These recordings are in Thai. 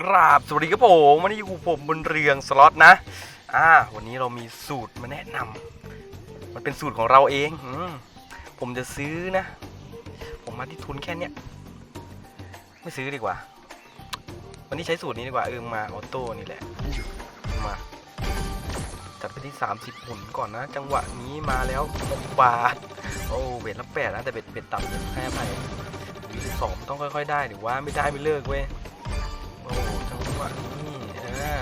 กราบสวัสดีครับผมวันนี้อยู่ผมบนเรืองสล็อตนะ อ่า วันนี้เรามีสูตรมาแนะนำมันเป็นสูตรของเราเองอผมจะซื้อนะ ผมมาที่ทุนแค่เนี้ยไม่ซื้อดีกว่า วันนี้ใช้สูตรนี้ดีกว่าเออมาออโต้นี่แหละมาจัดไปที่ 30หุ่นก่อนนะ จังหวะนี้มาแล้ว6บาทโอ้เบ็ดละแปดนะแต่เบ็ดเบ็ดต่ำแค่ไปสองต้องค่อยๆ ได้หรือว่าไม่ได้ไม่เลิกเว้ย วะนี้อ่า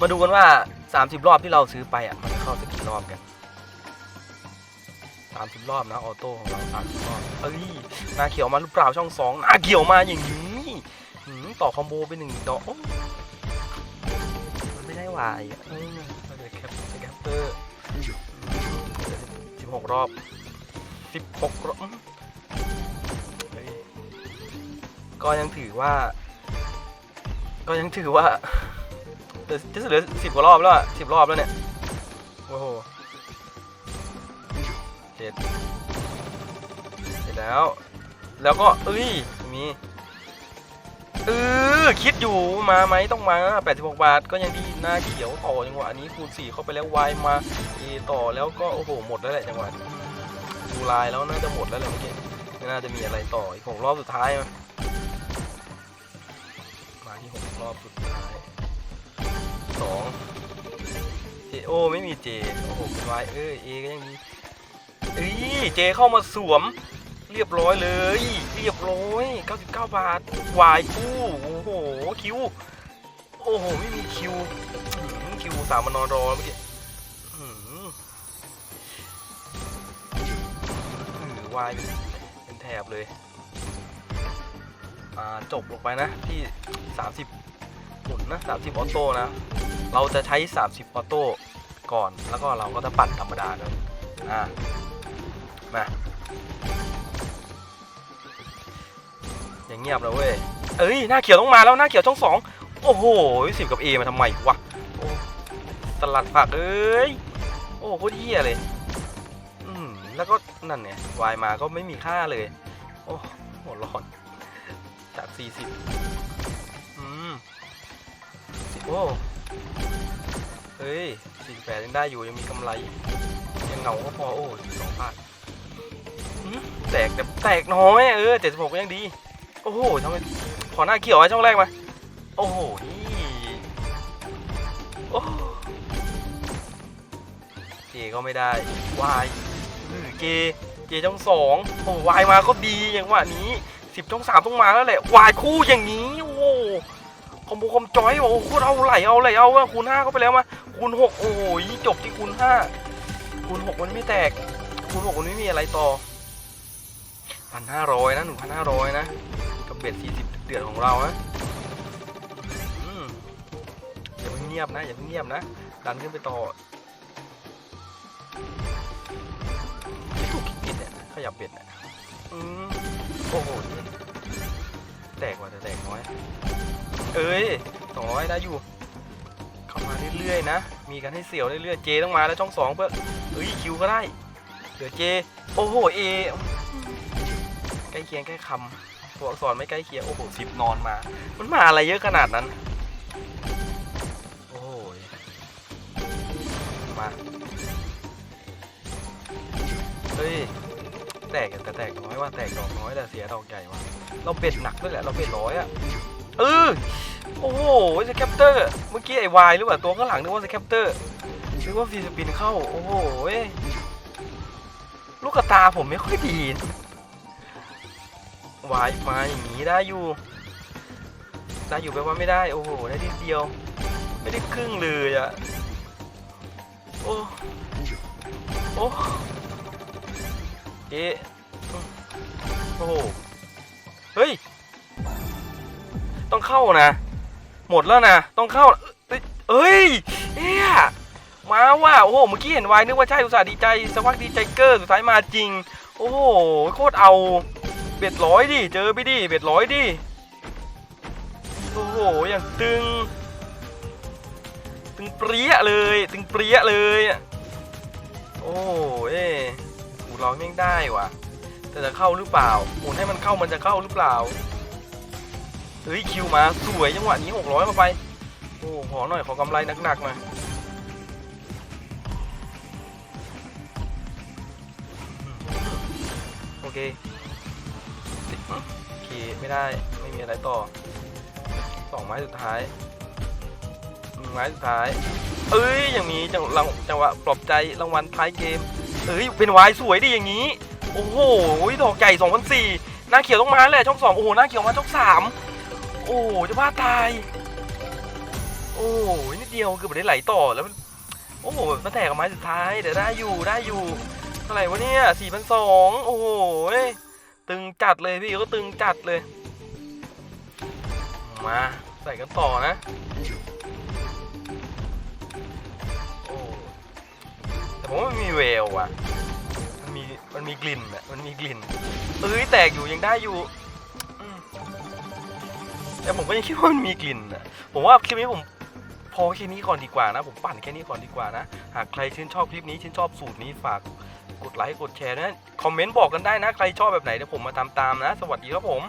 มาดูกันว่า 30 รอบที่เราซื้อไปอะ มันจะเข้าสักกี่รอบกัน 30 รอบนะออโต้ของเรา30รอบเอ้ยนาเขียวมาหรือเปล่าช่องสองนาเขียวมาอย่างนี้ต่อคอมโบไปหนึ่งดอกมันไม่ได้วายอะเอ้ยเราจะแคปแคปเปอร์16รอบ16รอบก็ยังถือว่า ก็ยังถือว่าเหลือจะเหลือสิบกว่ารอบแล้วอะสิบรอบแล้วเนี่ย โอ้โหเจ็ดเสร็จแล้ว แล้วก็ เอ้ย มีเออคิดอยู่มาไหมต้องมา 86 บาท ก็ยังดีหน้าเขียวต่อจังหวะนี้คูณ 4 เข้าไปแล้ววายมาเอต่อแล้วก็โอ้โหหมดแล้วแหละจังหวะดูลายแล้วน่าจะหมดแล้วแหละเมื่อกี้ไม่น่าจะมีอะไรต่ออีกหกรอบสุดท้ายม อบสุดท้ายสองเจโอไม่มีเจโอ้โหวายเออเอก็ยังดีเอ้ยเจเข้ามาสวม เรียบร้อยเลย เรียบร้อย 99 บาทวายคู่โอ้โหคิวโอ้โหไม่มีคิวคิวสามมานอนรอเมื่อกี้อื้อหืออื้อวายเป็นเป็นแถบเลยอ่าจบลงไปนะที่ 30 หมุนนะ30ออโต้นะ เราจะใช้30ออโต้ก่อนแล้วก็เราก็จะปั่นธรรมดาด้วยอ่ามาอย่างเงียบแล้วเว้ย เอ้ย หน้าเขียวต้องมาแล้ว หน้าเขียวช่องสอง โอ้โหสิบกับ A มาทำไมวะตลัดผักเอ้ย โอ้โคตรเหี้ยเลย อืม แล้วก็นั่นเนี่ยวายมาก็ไม่มีค่าเลย โอ้หัวร้อนจาก40อืมสิ โอ้เฮ้ย48ยังได้อยู่ยังมีกำไร ยังเหงาก็พอโอ้สองบาทอืมแตกแต่แตกน้อยเออ76ก็ยังดี โอ้โหทำไมขอหน้าเขียวไว้ช่องแรกมาโอ้โหนี่โอ้เจก็ไม่ได้วายอือเจเจช่องสองโอ้วายมาก็ดีอย่างว่านี้สิบช่องสามต้องมาแล้วแหละวายคู่อย่างนี้ คอมโบคอมจอยโอ้โหเอาไหลเอาไหลเอาคูณห้าก็ไปแล้วมาคูณหกโอ้โหจบที่คูณห้าคูณหกมันไม่แตกคูณหกมันไม่มีอะไรต่อพันห้าร้อยนะหนึ่งพันห้าร้อยนะกับเบ็ดสี่สิบเดือดของเรานะอย่าเพิ่งเงียบนะอย่าเพิ่งเงียบนะดันขึ้นไปต่อไม่ถูกคิดเนี่ยขยับเบ็ดเนี่ยอืมโอ้โหแตกว่าแต่แตกน้อย เอ้ยสองร้อยได้อยู่ เข้ามาเรื่อยๆนะ มีกันให้เสียวเรื่อยๆ เจต้องมาแล้วช่องสองเพื่อเฮ้ยคิวก็ได้ เดี๋ยวเจ โอ้โหเอ ใกล้เคียงใกล้คำตัวอักษรไม่ใกล้เคียง โอ้โหสิบนอนมา มันมาอะไรเยอะขนาดนั้น โอ้โหมาเฮ้ยแตกแต่แตกน้อยว่าแตกดอกน้อยแต่เสียดอกใหญ่ว่ะเราเบ็ดหนักด้วยแหละเราเบ็ดร้อยอะ เออโอ้โหสแคปเตอร์เมื่อกี้ไอ้วายหรือเปล่าตัวข้างหลังนึกว่าสแคปเตอร์นึกว่าฟีสปินเข้า โอ้โหเว้ลูกตาผมไม่ค่อยดีวายมาอย่างนี้ได้อยู่ได้อยู่แปลว่าไม่ได้ โอ้โห ได้ทีเดียว ไม่ได้ครึ่งเลยอะโอ้โอ้เอ๊ะโอ้โหเฮ้ย ต้องเข้านะ หมดแล้วนะ ต้องเข้า เอ้ยเอ้ยมาว่ะโอ้โห เมื่อกี้เห็นไว้นึกว่าใช่อุตส่าห์ดีใจสักพักดีใจเกอร์สุดท้ายมาจริง โอ้โห โคตรเอาเบ็ดร้อยดิ เจอไปดิ เบ็ดร้อยดิ โอ้โห อย่างตึง ตึงเปรี้ยเลย ตึงเปรี้ยเลยอะโอ้เอ๊ะกูร้องแม่งได้ว่ะ แต่จะเข้าหรือเปล่าหมุนให้มันเข้ามันจะเข้าหรือเปล่า เฮ้ยคิวมาสวยจังหวะนี้หกร้อยเข้าไป โอ้ขอหน่อยขอกำไรหนักๆหน่อยโอเคโอเคไม่ได้ไม่มีอะไรต่อสองไม้สุดท้ายหนึ่งไม้สุดท้าย เอ้ยอย่างนี้จังหวะจังหวะปลอบใจรางวัลท้ายเกม เอ้ยเป็นวายสวยดิอย่างนี้ โอ้โหดอกใหญ่2004หน้าเขียวต้องมาแหละช่องสองโอ้โหหน้าเขียวมาช่องสาม โอ้จะบ้าตาย โอ้โหนิดเดียวเกือบไม่ได้ไหลต่อแล้วมันโอ้โหมาแตกกับไม้สุดท้ายแต่ได้อยู่ได้อยู่เท่าไหร่วะเนี่ยสี่พันสองโอ้โหตึงจัดเลยพี่ก็ตึงจัดเลย มาใส่กันต่อนะโอ้แต่ผมว่ามันมีแววว่ะมันมีมันมีกลิ่นอะมันมีกลิ่นเอ้ยแตกอยู่ยังได้อยู่ แต่ผมก็ยังคิดว่ามันมีกลิ่นอะผมว่าคลิปนี้ผมพอแค่นี้ก่อนดีกว่านะ ผมปั่นแค่นี้ก่อนดีกว่านะ หากใครชื่นชอบคลิปนี้ชื่นชอบสูตรนี้ฝากกดไลค์กดแชร์นะคอมเมนต์บอกกันได้นะ ใครชอบแบบไหนเดี๋ยวผมมาตามตามๆนะ สวัสดีครับผม